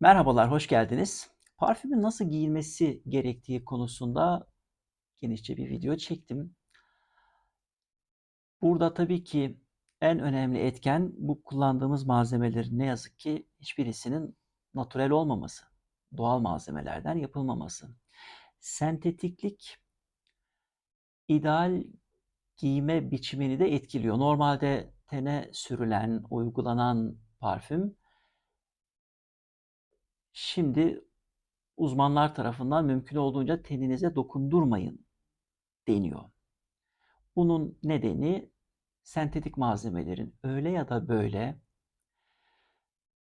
Merhabalar, hoş geldiniz. Parfümün nasıl giyilmesi gerektiği konusunda genişçe bir video çektim. Burada tabii ki en önemli etken bu kullandığımız malzemelerin ne yazık ki hiçbirisinin natürel olmaması, doğal malzemelerden yapılmaması. Sentetiklik ideal giyme biçimini de etkiliyor. Normalde tene sürülen, uygulanan parfüm şimdi uzmanlar tarafından mümkün olduğunca teninize dokundurmayın deniyor. Bunun nedeni sentetik malzemelerin öyle ya da böyle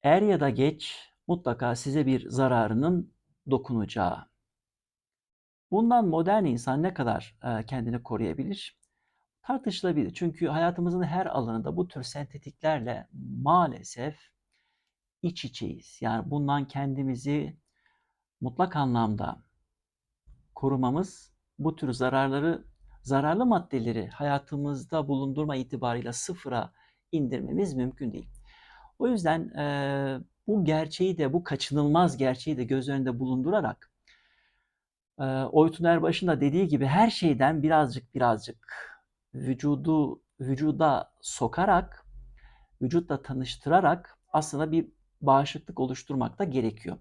er ya da geç mutlaka size bir zararının dokunacağı. Bundan modern insan ne kadar e, kendini koruyabilir? Tartışılabilir. Çünkü hayatımızın her alanında bu tür sentetiklerle maalesef iç içeyiz. Yani bundan kendimizi mutlak anlamda korumamız bu tür zararları, zararlı maddeleri hayatımızda bulundurma itibarıyla sıfıra indirmemiz mümkün değil. O yüzden e, bu gerçeği de, bu kaçınılmaz gerçeği de göz önünde bulundurarak e, Oytun Erbaş'ın da dediği gibi her şeyden birazcık birazcık vücudu vücuda sokarak, vücutla tanıştırarak aslında bir bağışıklık oluşturmak da gerekiyor.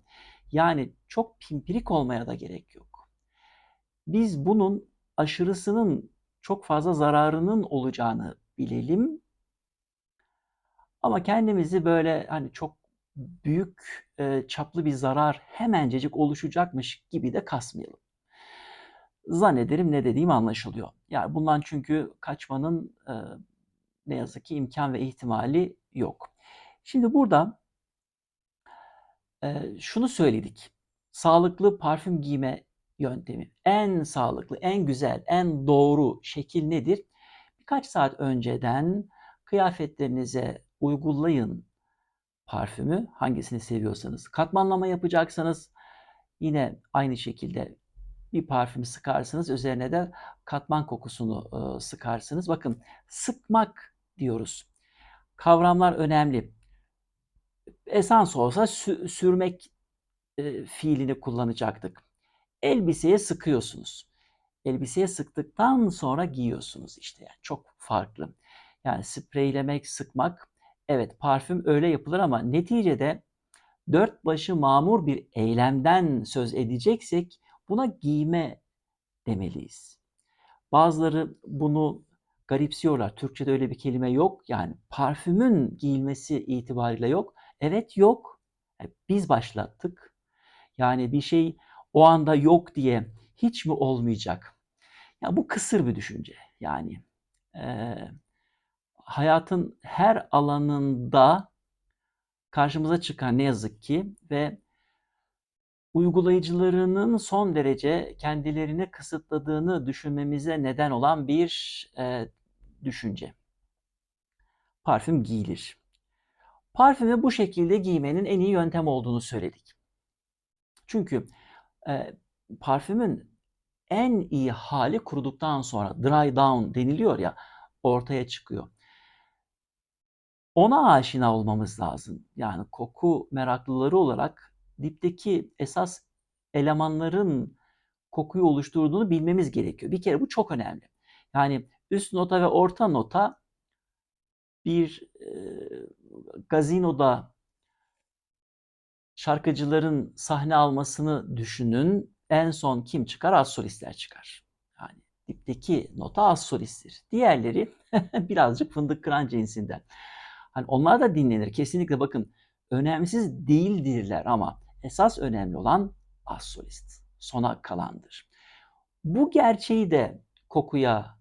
Yani çok pimpirik olmaya da gerek yok. Biz bunun aşırısının çok fazla zararının olacağını bilelim. Ama kendimizi böyle hani çok büyük e, çaplı bir zarar hemencecik oluşacakmış gibi de kasmayalım. Zannederim ne dediğim anlaşılıyor. Yani bundan çünkü kaçmanın e, ne yazık ki imkan ve ihtimali yok. Şimdi burada e, şunu söyledik. Sağlıklı parfüm giyme yöntemi. En sağlıklı, en güzel, en doğru şekil nedir? Birkaç saat önceden kıyafetlerinize uygulayın parfümü. Hangisini seviyorsanız. Katmanlama yapacaksanız yine aynı şekilde bir parfüm sıkarsınız. Üzerine de katman kokusunu sıkarsınız. Bakın sıkmak diyoruz. Kavramlar önemli. Esans olsa sü- sürmek e, fiilini kullanacaktık. Elbiseye sıkıyorsunuz. Elbiseye sıktıktan sonra giyiyorsunuz işte. Yani çok farklı. Yani spreylemek, sıkmak. Evet parfüm öyle yapılır ama neticede dört başı mamur bir eylemden söz edeceksek buna giyme demeliyiz. Bazıları bunu garipsiyorlar. Türkçe'de öyle bir kelime yok. Yani parfümün giyilmesi itibariyle yok. Evet yok. Biz başlattık. Yani bir şey o anda yok diye hiç mi olmayacak? Ya bu kısır bir düşünce. Yani e, hayatın her alanında karşımıza çıkan ne yazık ki ve uygulayıcılarının son derece kendilerini kısıtladığını düşünmemize neden olan bir e, düşünce. Parfüm giyilir. Parfümü bu şekilde giymenin en iyi yöntem olduğunu söyledik. Çünkü e, parfümün en iyi hali kuruduktan sonra dry down deniliyor ya ortaya çıkıyor. Ona aşina olmamız lazım. Yani koku meraklıları olarak dipteki esas elemanların kokuyu oluşturduğunu bilmemiz gerekiyor. Bir kere bu çok önemli. Yani üst nota ve orta nota bir e, gazinoda şarkıcıların sahne almasını düşünün. En son kim çıkar? Az solistler çıkar. Yani dipteki nota az solisttir. Diğerleri birazcık fındık kıran cinsinden. Hani onlar da dinlenir. Kesinlikle bakın önemsiz değildirler ama esas önemli olan az solist. Sona kalandır. Bu gerçeği de kokuya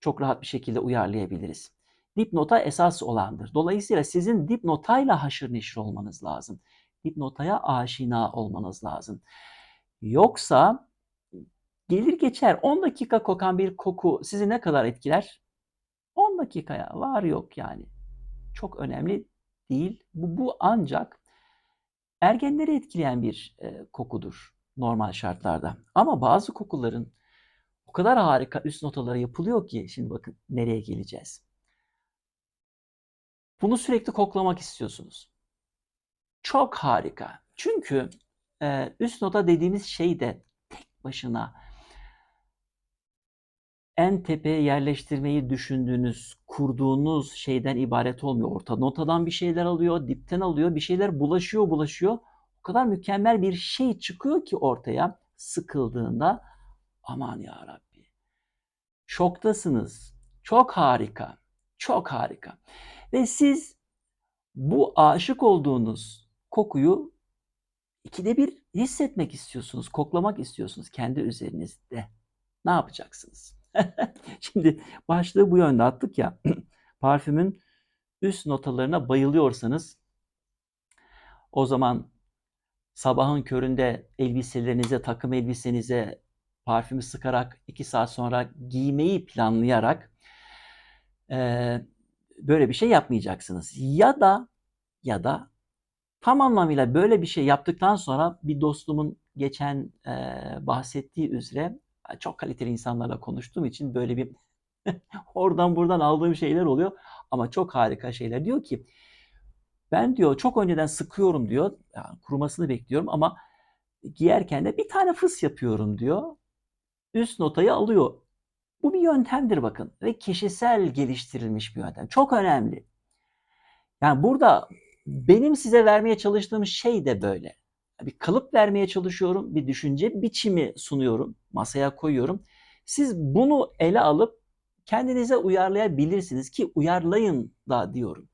çok rahat bir şekilde uyarlayabiliriz. Dipnota esas olandır. Dolayısıyla sizin dipnotayla haşır neşir olmanız lazım. Dipnotaya aşina olmanız lazım. Yoksa gelir geçer 10 dakika kokan bir koku sizi ne kadar etkiler? 10 dakikaya var yok yani. Çok önemli değil. Bu, bu ancak ergenleri etkileyen bir e, kokudur normal şartlarda. Ama bazı kokuların o kadar harika üst notaları yapılıyor ki şimdi bakın nereye geleceğiz. Bunu sürekli koklamak istiyorsunuz. Çok harika. Çünkü e, üst nota dediğimiz şey de tek başına en tepeye yerleştirmeyi düşündüğünüz, kurduğunuz şeyden ibaret olmuyor. Orta notadan bir şeyler alıyor, dipten alıyor, bir şeyler bulaşıyor, bulaşıyor. O kadar mükemmel bir şey çıkıyor ki ortaya sıkıldığında aman ya Rabbi. Şoktasınız. Çok harika. Çok harika. Ve siz bu aşık olduğunuz kokuyu ikide bir hissetmek istiyorsunuz, koklamak istiyorsunuz kendi üzerinizde. Ne yapacaksınız? Şimdi başlığı bu yönde attık ya. Parfümün üst notalarına bayılıyorsanız o zaman sabahın köründe elbiselerinize, takım elbisenize parfümü sıkarak iki saat sonra giymeyi planlayarak e, böyle bir şey yapmayacaksınız. Ya da ya da tam anlamıyla böyle bir şey yaptıktan sonra bir dostumun geçen e, bahsettiği üzere çok kaliteli insanlarla konuştuğum için böyle bir oradan buradan aldığım şeyler oluyor ama çok harika şeyler. Diyor ki ben diyor çok önceden sıkıyorum diyor. Yani kurumasını bekliyorum ama giyerken de bir tane fıs yapıyorum diyor. Üst notayı alıyor. Bu bir yöntemdir bakın ve kişisel geliştirilmiş bir yöntem. Çok önemli. Yani burada benim size vermeye çalıştığım şey de böyle. Bir kalıp vermeye çalışıyorum, bir düşünce biçimi sunuyorum, masaya koyuyorum. Siz bunu ele alıp kendinize uyarlayabilirsiniz ki uyarlayın da diyorum.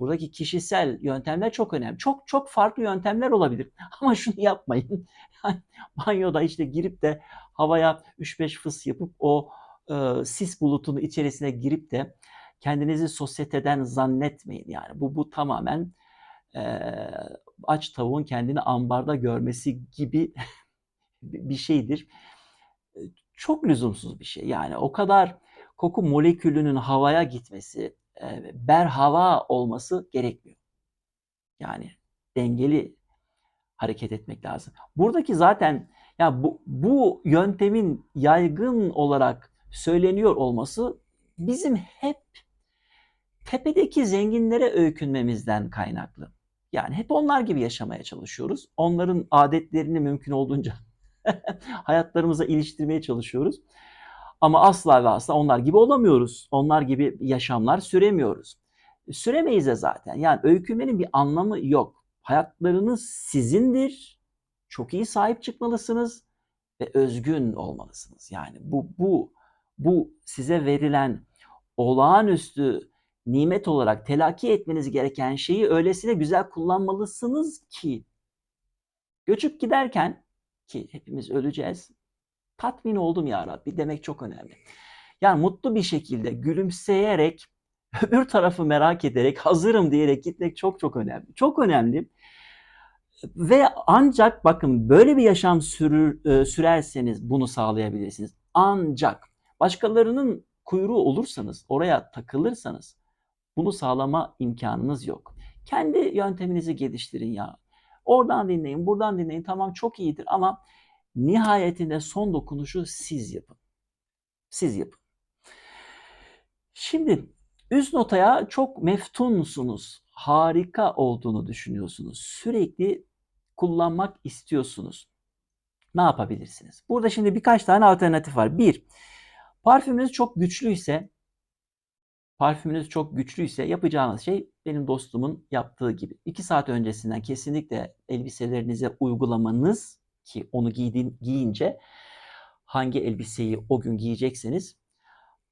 Buradaki kişisel yöntemler çok önemli. Çok çok farklı yöntemler olabilir. Ama şunu yapmayın. Banyoda işte girip de havaya 3-5 fıs yapıp o e, sis bulutunu içerisine girip de kendinizi sosyeteden zannetmeyin. Yani bu bu tamamen e, aç tavuğun kendini ambarda görmesi gibi bir şeydir. Çok lüzumsuz bir şey. Yani o kadar koku molekülünün havaya gitmesi, e, berhava olması gerekmiyor. Yani dengeli hareket etmek lazım. Buradaki zaten ya bu, bu yöntemin yaygın olarak söyleniyor olması bizim hep tepedeki zenginlere öykünmemizden kaynaklı. Yani hep onlar gibi yaşamaya çalışıyoruz. Onların adetlerini mümkün olduğunca hayatlarımıza iliştirmeye çalışıyoruz. Ama asla ve asla onlar gibi olamıyoruz. Onlar gibi yaşamlar süremiyoruz. Süremeyiz de zaten. Yani öykünmenin bir anlamı yok. Hayatlarınız sizindir. Çok iyi sahip çıkmalısınız ve özgün olmalısınız. Yani bu bu bu size verilen olağanüstü nimet olarak telakki etmeniz gereken şeyi öylesine güzel kullanmalısınız ki göçüp giderken ki hepimiz öleceğiz. Tatmin oldum ya Rabbi demek çok önemli. Yani mutlu bir şekilde gülümseyerek öbür tarafı merak ederek hazırım diyerek gitmek çok çok önemli. Çok önemli. Ve ancak bakın böyle bir yaşam sürür, e, sürerseniz bunu sağlayabilirsiniz. Ancak başkalarının kuyruğu olursanız, oraya takılırsanız bunu sağlama imkanınız yok. Kendi yönteminizi geliştirin ya. Oradan dinleyin, buradan dinleyin. Tamam çok iyidir ama nihayetinde son dokunuşu siz yapın. Siz yapın. Şimdi üst notaya çok meftunsunuz. Harika olduğunu düşünüyorsunuz. Sürekli kullanmak istiyorsunuz. Ne yapabilirsiniz? Burada şimdi birkaç tane alternatif var. Bir, parfümünüz çok güçlüyse parfümünüz çok güçlüyse yapacağınız şey benim dostumun yaptığı gibi. 2 saat öncesinden kesinlikle elbiselerinize uygulamanız ki onu giydin, giyince hangi elbiseyi o gün giyecekseniz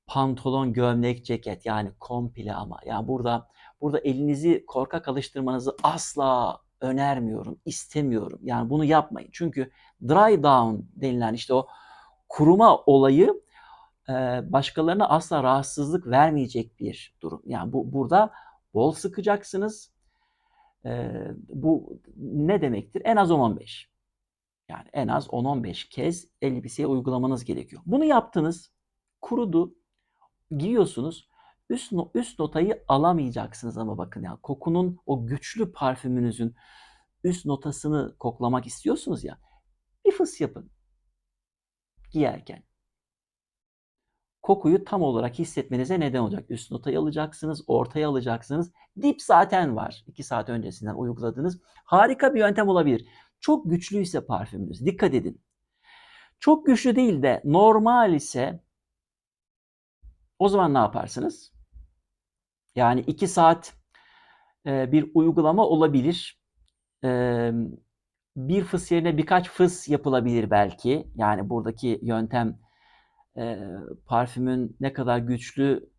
pantolon, gömlek, ceket yani komple ama yani burada burada elinizi korkak alıştırmanızı asla önermiyorum, istemiyorum. Yani bunu yapmayın. Çünkü dry down denilen işte o kuruma olayı başkalarına asla rahatsızlık vermeyecek bir durum. Yani bu burada bol sıkacaksınız. Bu ne demektir? En az 10-15. Yani en az 10-15 kez elbiseye uygulamanız gerekiyor. Bunu yaptınız, kurudu, giyiyorsunuz. Üst, üst notayı alamayacaksınız ama bakın ya kokunun o güçlü parfümünüzün üst notasını koklamak istiyorsunuz ya. Bir fıs yapın giyerken kokuyu tam olarak hissetmenize neden olacak. Üst notayı alacaksınız, ortaya alacaksınız. Dip zaten var. 2 saat öncesinden uyguladığınız. Harika bir yöntem olabilir. Çok güçlüyse parfümünüz. Dikkat edin. Çok güçlü değil de normal ise o zaman ne yaparsınız? Yani 2 saat e, bir uygulama olabilir. E, bir fıs yerine birkaç fıs yapılabilir belki. Yani buradaki yöntem e, parfümün ne kadar güçlü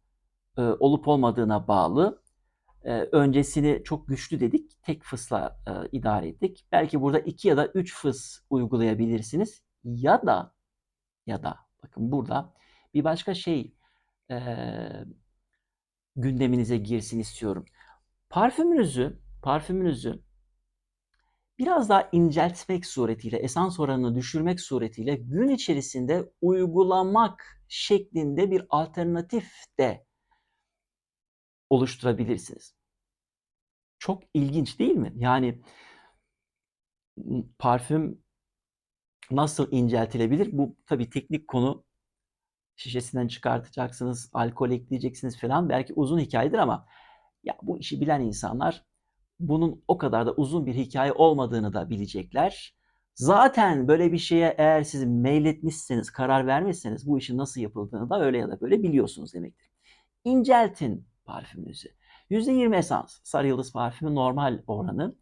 e, olup olmadığına bağlı. E, öncesini çok güçlü dedik. Tek fısla e, idare ettik. Belki burada iki ya da üç fıs uygulayabilirsiniz. Ya da ya da bakın burada bir başka şey e, gündeminize girsin istiyorum. Parfümünüzü parfümünüzü biraz daha inceltmek suretiyle, esans oranını düşürmek suretiyle gün içerisinde uygulamak şeklinde bir alternatif de oluşturabilirsiniz. Çok ilginç değil mi? Yani parfüm nasıl inceltilebilir? Bu tabii teknik konu. Şişesinden çıkartacaksınız, alkol ekleyeceksiniz falan. Belki uzun hikayedir ama ya bu işi bilen insanlar bunun o kadar da uzun bir hikaye olmadığını da bilecekler. Zaten böyle bir şeye eğer siz meyletmişseniz, karar vermişseniz bu işin nasıl yapıldığını da öyle ya da böyle biliyorsunuz demektir. İnceltin parfümünüzü. %20 esans, sarı yıldız parfümü normal oranı.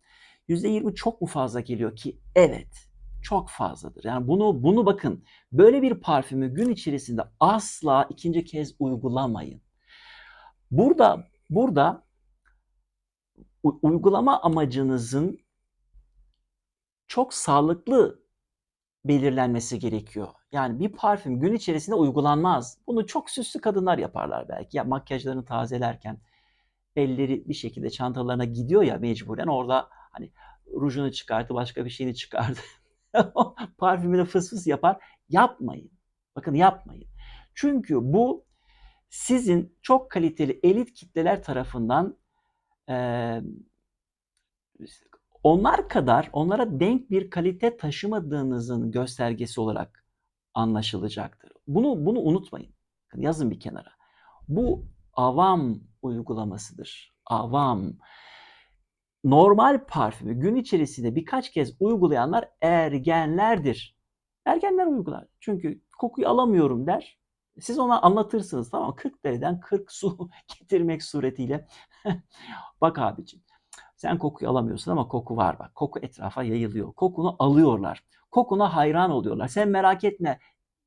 %20 çok mu fazla geliyor ki? Evet, çok fazladır. Yani bunu bunu bakın. Böyle bir parfümü gün içerisinde asla ikinci kez uygulamayın. Burada burada uygulama amacınızın çok sağlıklı belirlenmesi gerekiyor. Yani bir parfüm gün içerisinde uygulanmaz. Bunu çok süslü kadınlar yaparlar belki. Ya makyajlarını tazelerken elleri bir şekilde çantalarına gidiyor ya mecburen orada hani rujunu çıkardı, başka bir şeyini çıkardı. Parfümünü fıs fıs yapar. Yapmayın. Bakın yapmayın. Çünkü bu sizin çok kaliteli elit kitleler tarafından e, onlar kadar, onlara denk bir kalite taşımadığınızın göstergesi olarak anlaşılacaktır. Bunu bunu unutmayın. Yazın bir kenara. Bu avam uygulamasıdır. Avam. Normal parfümü gün içerisinde birkaç kez uygulayanlar ergenlerdir. Ergenler uygular. Çünkü kokuyu alamıyorum der. Siz ona anlatırsınız tamam 40 dereden 40 su getirmek suretiyle. bak abicim sen kokuyu alamıyorsun ama koku var bak. Koku etrafa yayılıyor. Kokunu alıyorlar. Kokuna hayran oluyorlar. Sen merak etme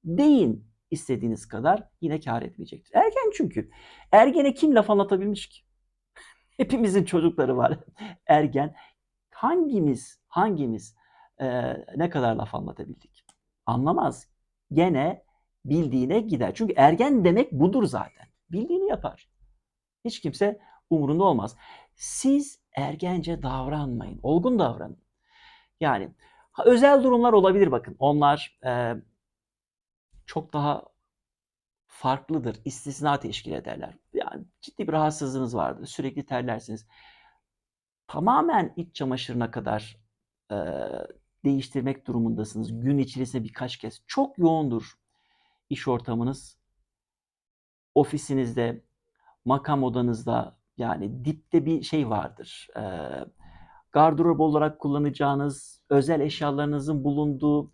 deyin istediğiniz kadar yine kar etmeyecektir. Ergen çünkü. Ergene kim laf anlatabilmiş ki? Hepimizin çocukları var. Ergen. Hangimiz, hangimiz e, ne kadar laf anlatabildik? Anlamaz. Gene bildiğine gider. Çünkü ergen demek budur zaten. Bildiğini yapar. Hiç kimse umurunda olmaz. Siz ergence davranmayın. Olgun davranın. Yani özel durumlar olabilir bakın. Onlar e, çok daha farklıdır. İstisna teşkil ederler. Yani ciddi bir rahatsızlığınız vardır. Sürekli terlersiniz. Tamamen iç çamaşırına kadar e, değiştirmek durumundasınız. Gün içerisinde birkaç kez. Çok yoğundur iş ortamınız. Ofisinizde, makam odanızda yani dipte bir şey vardır. E, gardırop olarak kullanacağınız özel eşyalarınızın bulunduğu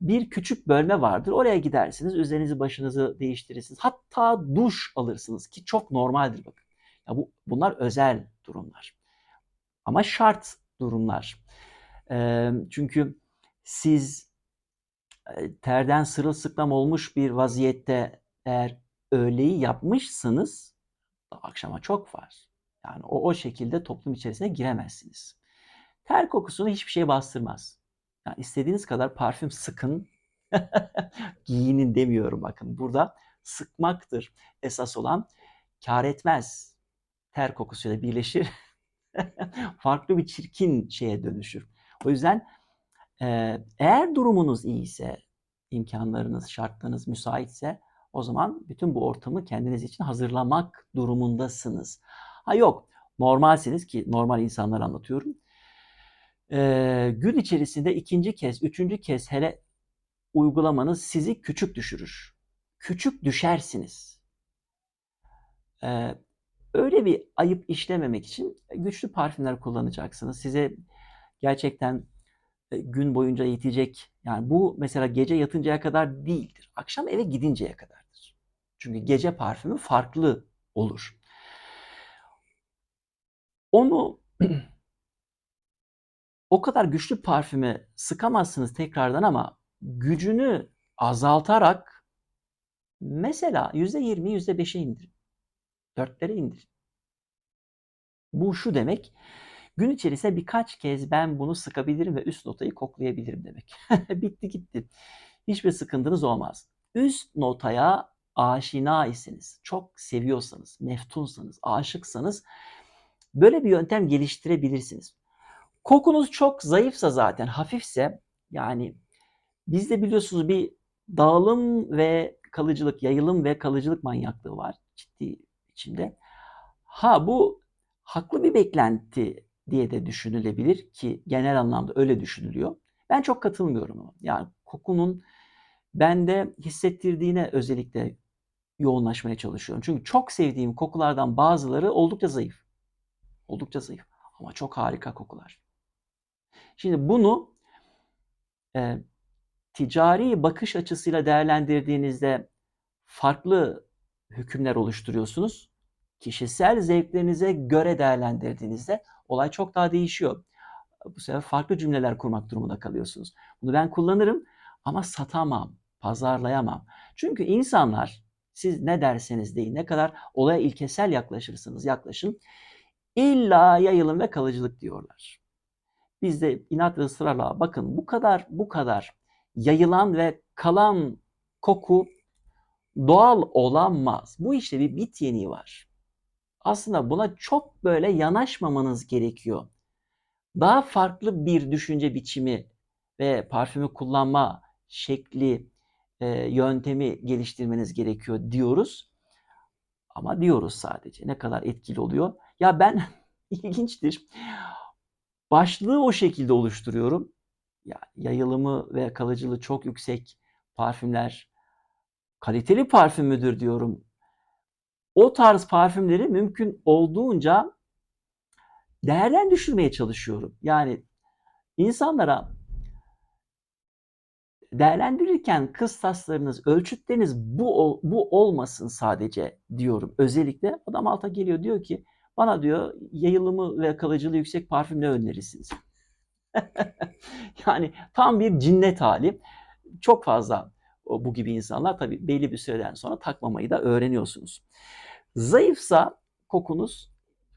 bir küçük bölme vardır. Oraya gidersiniz, üzerinizi başınızı değiştirirsiniz. Hatta duş alırsınız ki çok normaldir bakın. Ya bu bunlar özel durumlar. Ama şart durumlar. E, çünkü siz terden sırılsıklam olmuş bir vaziyette eğer öğleyi yapmışsınız akşama çok var. Yani o, o şekilde toplum içerisine giremezsiniz. Ter kokusunu hiçbir şey bastırmaz. Yani istediğiniz kadar parfüm sıkın. Giyinin demiyorum bakın. Burada sıkmaktır esas olan. Kar etmez. Ter kokusuyla birleşir. Farklı bir çirkin şeye dönüşür. O yüzden eğer durumunuz iyiyse, imkanlarınız, şartlarınız müsaitse o zaman bütün bu ortamı kendiniz için hazırlamak durumundasınız. Ha yok, normalsiniz ki normal insanlar anlatıyorum. Ee, gün içerisinde ikinci kez, üçüncü kez hele uygulamanız sizi küçük düşürür. küçük düşersiniz. Ee, öyle bir ayıp işlememek için güçlü parfümler kullanacaksınız. Size gerçekten gün boyunca yetecek. Yani bu mesela gece yatıncaya kadar değildir. Akşam eve gidinceye kadardır. Çünkü gece parfümü farklı olur. Onu o kadar güçlü parfüme sıkamazsınız tekrardan ama gücünü azaltarak mesela %20, %5'e indirin. Dörtlere indirin. Bu şu demek, gün içerisinde birkaç kez ben bunu sıkabilirim ve üst notayı koklayabilirim demek. Bitti gitti. Hiçbir sıkıntınız olmaz. Üst notaya aşina iseniz, çok seviyorsanız, meftunsanız, aşıksanız böyle bir yöntem geliştirebilirsiniz. Kokunuz çok zayıfsa zaten, hafifse yani bizde biliyorsunuz bir dağılım ve kalıcılık, yayılım ve kalıcılık manyaklığı var ciddi biçimde. Ha bu haklı bir beklenti diye de düşünülebilir ki genel anlamda öyle düşünülüyor. Ben çok katılmıyorum. Yani kokunun bende hissettirdiğine özellikle yoğunlaşmaya çalışıyorum. Çünkü çok sevdiğim kokulardan bazıları oldukça zayıf. Oldukça zayıf ama çok harika kokular. Şimdi bunu e, ticari bakış açısıyla değerlendirdiğinizde farklı hükümler oluşturuyorsunuz. Kişisel zevklerinize göre değerlendirdiğinizde olay çok daha değişiyor. Bu sefer farklı cümleler kurmak durumunda kalıyorsunuz. Bunu ben kullanırım ama satamam, pazarlayamam. Çünkü insanlar siz ne derseniz deyin, ne kadar olaya ilkesel yaklaşırsınız yaklaşın, illa yayılım ve kalıcılık diyorlar. Biz de inat ve ısrarla bakın bu kadar bu kadar yayılan ve kalan koku doğal olamaz. Bu işte bir bit yeniği var. Aslında buna çok böyle yanaşmamanız gerekiyor. Daha farklı bir düşünce biçimi ve parfümü kullanma şekli, e, yöntemi geliştirmeniz gerekiyor diyoruz. Ama diyoruz sadece. Ne kadar etkili oluyor? Ya ben ilginçtir. Başlığı o şekilde oluşturuyorum. Ya, yayılımı ve kalıcılığı çok yüksek parfümler kaliteli parfüm müdür diyorum. O tarz parfümleri mümkün olduğunca değerden düşürmeye çalışıyorum. Yani insanlara değerlendirirken kıstaslarınız, ölçütleriniz bu bu olmasın sadece diyorum. Özellikle adam alta geliyor diyor ki bana diyor yayılımı ve kalıcılığı yüksek parfüm ne önerirsiniz? yani tam bir cinnet hali. Çok fazla bu gibi insanlar tabii belli bir süreden sonra takmamayı da öğreniyorsunuz. Zayıfsa kokunuz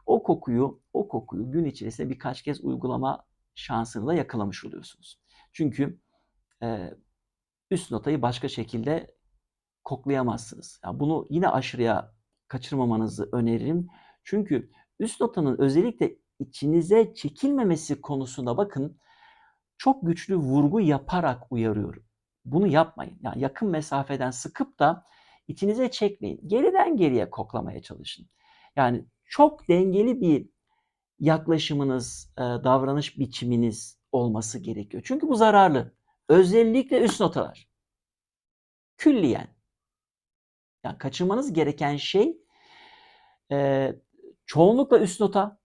o kokuyu o kokuyu gün içerisinde birkaç kez uygulama şansını da yakalamış oluyorsunuz. Çünkü e, üst notayı başka şekilde koklayamazsınız. Yani bunu yine aşırıya kaçırmamanızı öneririm. Çünkü üst notanın özellikle içinize çekilmemesi konusunda bakın çok güçlü vurgu yaparak uyarıyorum. Bunu yapmayın. Yani yakın mesafeden sıkıp da içinize çekmeyin. Geriden geriye koklamaya çalışın. Yani çok dengeli bir yaklaşımınız, davranış biçiminiz olması gerekiyor. Çünkü bu zararlı. Özellikle üst notalar. Külliyen. Yani kaçırmanız gereken şey çoğunlukla üst nota.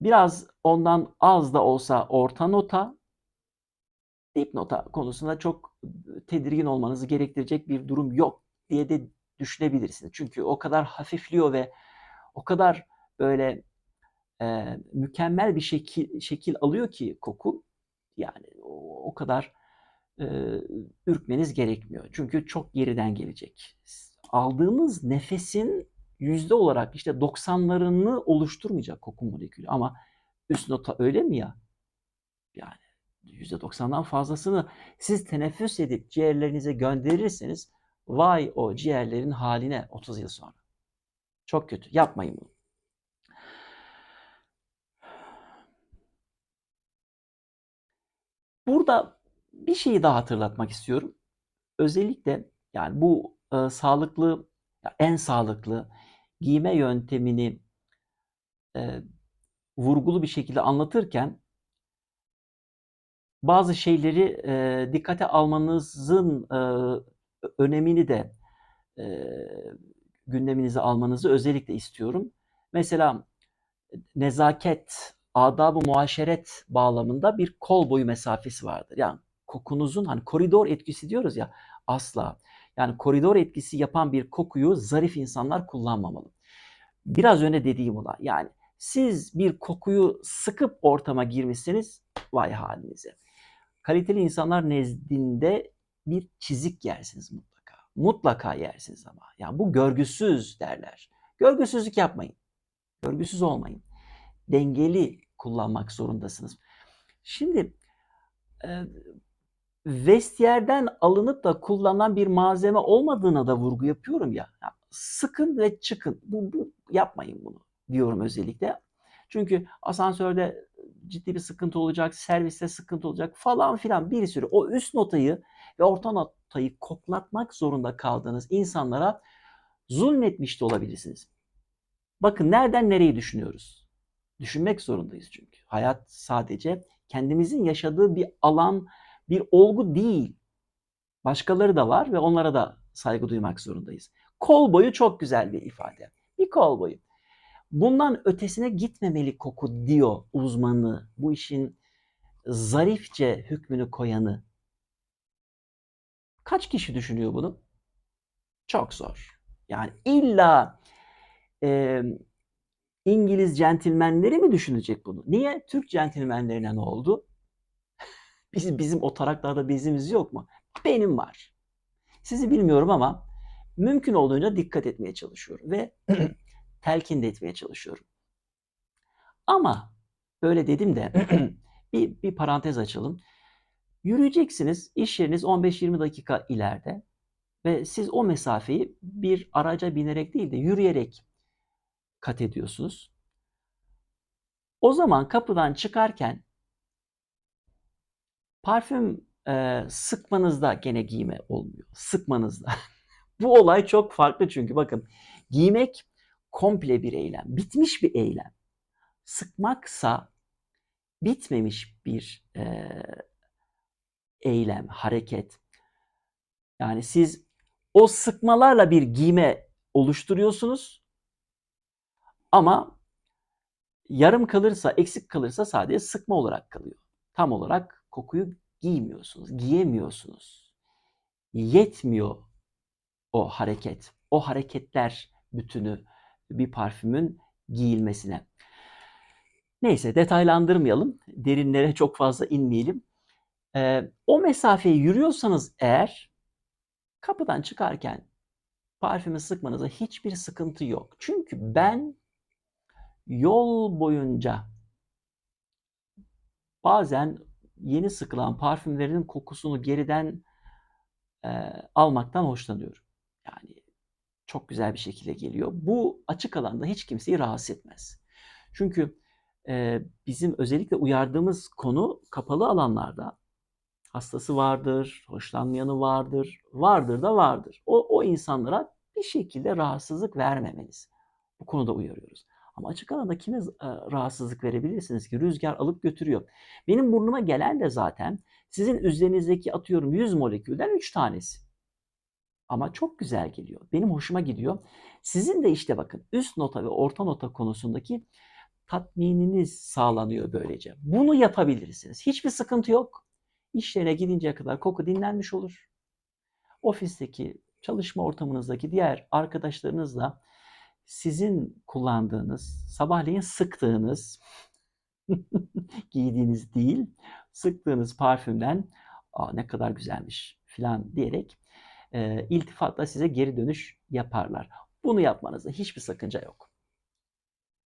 Biraz ondan az da olsa orta nota dipnota konusunda çok tedirgin olmanızı gerektirecek bir durum yok diye de düşünebilirsiniz. Çünkü o kadar hafifliyor ve o kadar böyle e, mükemmel bir şekil şekil alıyor ki koku yani o, o kadar e, ürkmeniz gerekmiyor. Çünkü çok geriden gelecek. Aldığınız nefesin yüzde olarak işte 90'larını oluşturmayacak koku molekülü ama üst nota öyle mi ya? Yani %90'dan fazlasını siz teneffüs edip ciğerlerinize gönderirseniz vay o ciğerlerin haline 30 yıl sonra. Çok kötü. Yapmayın bunu. Burada bir şeyi daha hatırlatmak istiyorum. Özellikle yani bu e, sağlıklı, en sağlıklı giyme yöntemini e, vurgulu bir şekilde anlatırken bazı şeyleri e, dikkate almanızın e, önemini de e, gündeminize almanızı özellikle istiyorum. Mesela nezaket, adab-ı muaşeret bağlamında bir kol boyu mesafesi vardır. Yani kokunuzun hani koridor etkisi diyoruz ya asla. Yani koridor etkisi yapan bir kokuyu zarif insanlar kullanmamalı. Biraz önce dediğim olan yani siz bir kokuyu sıkıp ortama girmişseniz vay halinize. Kaliteli insanlar nezdinde bir çizik yersiniz mutlaka. Mutlaka yersiniz ama. Yani bu görgüsüz derler. Görgüsüzlük yapmayın. Görgüsüz olmayın. Dengeli kullanmak zorundasınız. Şimdi e, vestiyerden alınıp da kullanılan bir malzeme olmadığına da vurgu yapıyorum ya. ya sıkın ve çıkın. Bu, bu yapmayın bunu diyorum özellikle. Çünkü asansörde ciddi bir sıkıntı olacak, serviste sıkıntı olacak falan filan bir sürü o üst notayı ve orta notayı koklatmak zorunda kaldığınız insanlara zulmetmiş de olabilirsiniz. Bakın nereden nereyi düşünüyoruz? Düşünmek zorundayız çünkü. Hayat sadece kendimizin yaşadığı bir alan, bir olgu değil. Başkaları da var ve onlara da saygı duymak zorundayız. Kol boyu çok güzel bir ifade. Bir kol boyu. Bundan ötesine gitmemeli koku diyor uzmanı, bu işin zarifçe hükmünü koyanı. Kaç kişi düşünüyor bunu? Çok zor. Yani illa e, İngiliz centilmenleri mi düşünecek bunu? Niye? Türk centilmenlerine ne oldu? Biz, bizim o taraklarda bezimiz yok mu? Benim var. Sizi bilmiyorum ama mümkün olduğunca dikkat etmeye çalışıyorum ve telkin de etmeye çalışıyorum. Ama böyle dedim de bir, bir parantez açalım. Yürüyeceksiniz, iş yeriniz 15-20 dakika ileride ve siz o mesafeyi bir araca binerek değil de yürüyerek kat ediyorsunuz. O zaman kapıdan çıkarken parfüm e, sıkmanızda gene giyme olmuyor. Sıkmanızda. Bu olay çok farklı çünkü bakın giymek komple bir eylem, bitmiş bir eylem. Sıkmaksa bitmemiş bir e, eylem, hareket. Yani siz o sıkmalarla bir giyme oluşturuyorsunuz ama yarım kalırsa, eksik kalırsa sadece sıkma olarak kalıyor. Tam olarak kokuyu giymiyorsunuz, giyemiyorsunuz. Yetmiyor o hareket. O hareketler bütünü bir parfümün giyilmesine. Neyse detaylandırmayalım. Derinlere çok fazla inmeyelim. Ee, o mesafeyi yürüyorsanız eğer kapıdan çıkarken parfümü sıkmanıza hiçbir sıkıntı yok. Çünkü ben yol boyunca bazen yeni sıkılan parfümlerin kokusunu geriden e, almaktan hoşlanıyorum. Yani çok güzel bir şekilde geliyor. Bu açık alanda hiç kimseyi rahatsız etmez. Çünkü e, bizim özellikle uyardığımız konu kapalı alanlarda hastası vardır, hoşlanmayanı vardır, vardır da vardır. O, o insanlara bir şekilde rahatsızlık vermemeniz. Bu konuda uyarıyoruz. Ama açık alanda kime e, rahatsızlık verebilirsiniz ki? Rüzgar alıp götürüyor. Benim burnuma gelen de zaten sizin üzerinizdeki atıyorum 100 molekülden 3 tanesi. Ama çok güzel geliyor. Benim hoşuma gidiyor. Sizin de işte bakın üst nota ve orta nota konusundaki tatmininiz sağlanıyor böylece. Bunu yapabilirsiniz. Hiçbir sıkıntı yok. İşlerine gidinceye kadar koku dinlenmiş olur. Ofisteki, çalışma ortamınızdaki diğer arkadaşlarınızla sizin kullandığınız, sabahleyin sıktığınız, giydiğiniz değil, sıktığınız parfümden Aa, ne kadar güzelmiş filan diyerek e, iltifatla size geri dönüş yaparlar. Bunu yapmanızda hiçbir sakınca yok.